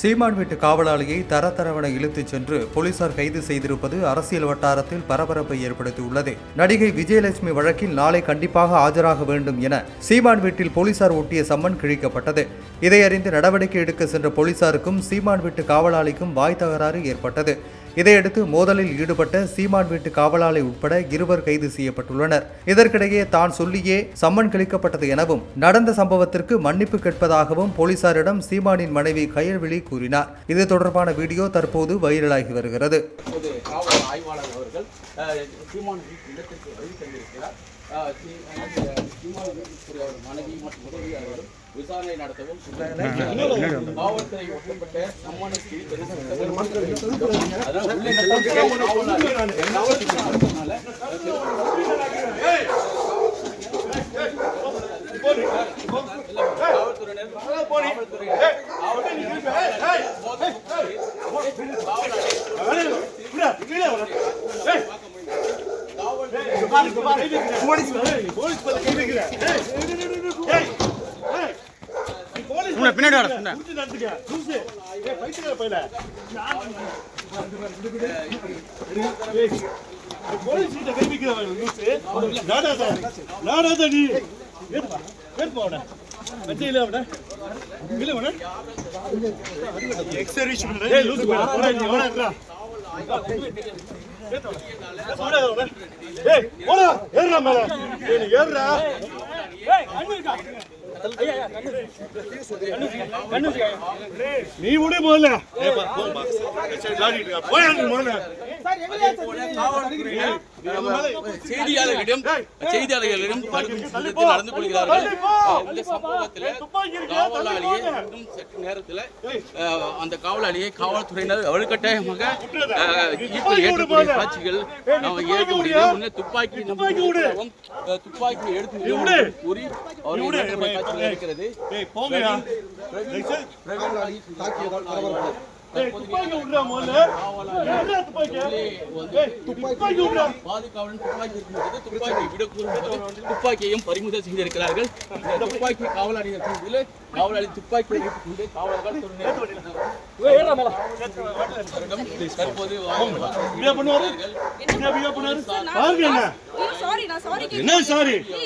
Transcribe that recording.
சீமான் வீட்டு காவலாளியை தரதரவென இழுத்துச் சென்று போலீசார் கைது செய்திருப்பது அரசியல் வட்டாரத்தில் பரபரப்பை ஏற்படுத்தியுள்ளது. நடிகை விஜயலட்சுமி வழக்கில் நாளை கண்டிப்பாக ஆஜராக வேண்டும் என சீமான் வீட்டில் போலீசார் ஒட்டிய சம்மன் கிழிக்கப்பட்டது. இதை அறிந்து நடவடிக்கை எடுக்க சென்ற போலீசாருக்கும் சீமான் வீட்டு காவலாளிக்கும் வாய் தகராறு ஏற்பட்டது. இதையடுத்து மோதலில் ஈடுபட்ட சீமான் வீட்டு காவலாளி உட்பட இருவர் கைது செய்யப்பட்டுள்ளனர். இதற்கிடையே தான் சொல்லியே சம்மன் கிழிக்கப்பட்டது எனவும் நடந்த சம்பவத்திற்கு மன்னிப்பு கேட்பதாகவும் போலீசாரிடம் சீமானின் மனைவி கயல்விழி கூறினார். இது தொடர்பான வீடியோ தற்போது வைரலாகி வருகிறது. சீமான் மனைவி மற்றும் உதவி அவரும் விசாரணை நடத்தவும் காவல்துறை ஒட்டப்பட்ட காவல்துறையினர் காவல்துறையினர் பின்னாடி வர போலீஸ் கிட்ட கைவிக்கிறவன் லூசு நாடாத நாடாத நீ ஏற்பா அவன வச்சையில அவன இல்ல அவன எக்ஸர்வீஸ் பண்ணு ஏய் லூசு போடா போடா நீ அவன ஏறுடா மேல ஏய் நீ விடு முதல்ல செய்தியாளர்களிடம் செய்தியாளர்களிடம் நடந்து கொள்கிறார்கள் இந்த சம்பவத்தில் காவலாளியை சற்று நேரத்தில் அந்த காவலாளியை காவல்துறையினர் வலுக்கட்டாயமாக ஏற்றக்கூடிய காட்சிகள் நாம் ஏற்க முடியல. முன்னே துப்பாக்கி துப்பாக்கி எடுத்து கூறி ஏற்றக்கூடிய காட்சிகள் இருக்கிறது. துப்பாக்கி விடுறா முதல்ல. விடுறா துப்பாக்கி? விடுறா. பாதுகாவலன் துப்பாக்கி இருக்கும்போது துப்பாக்கி விடக்கூடாது துப்பாக்கியையும் பறிமுதல் செய்திருக்கிறார்கள். துப்பாக்கி காவலாளி இருக்கும்போது காவலாளி துப்பாக்கி வைத்துக் கொண்டு காவலர்கள் தொடர்ந்து தற்போது என்ன? சாரி